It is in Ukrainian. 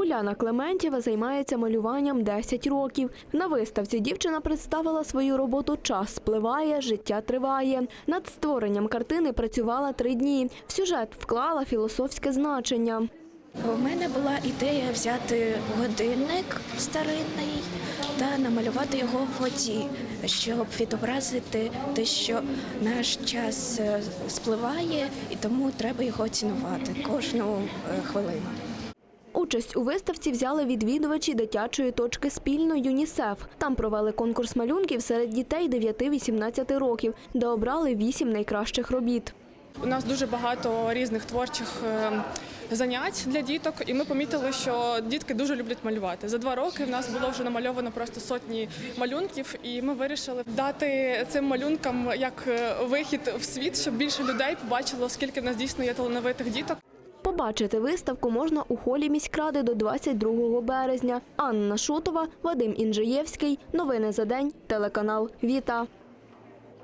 Уляна Клементєва займається малюванням 10 років. На виставці дівчина представила свою роботу Час спливає, життя триває. Над створенням картини працювала три дні. В сюжет вклала філософське значення. У мене була ідея взяти годинник старинний та намалювати його в воді, щоб відобразити те, що наш час е, спливає, і тому треба його цінувати кожну е, хвилину. Участь у виставці взяли відвідувачі дитячої точки спільно ЮНІСЕФ. Там провели конкурс малюнків серед дітей 9-18 років, де обрали 8 найкращих робіт. У нас дуже багато різних творчих е, занять для діток, і ми помітили, що дітки дуже люблять малювати. За два роки в нас було вже намальовано просто сотні малюнків, і ми вирішили дати цим малюнкам як е, вихід в світ, щоб більше людей побачило, скільки в нас дійсно є талановитих діток. Побачити виставку можна у холі міськради до 22 березня. Анна Шутова, Вадим Інжиєвський. Новини за день. Телеканал Віта.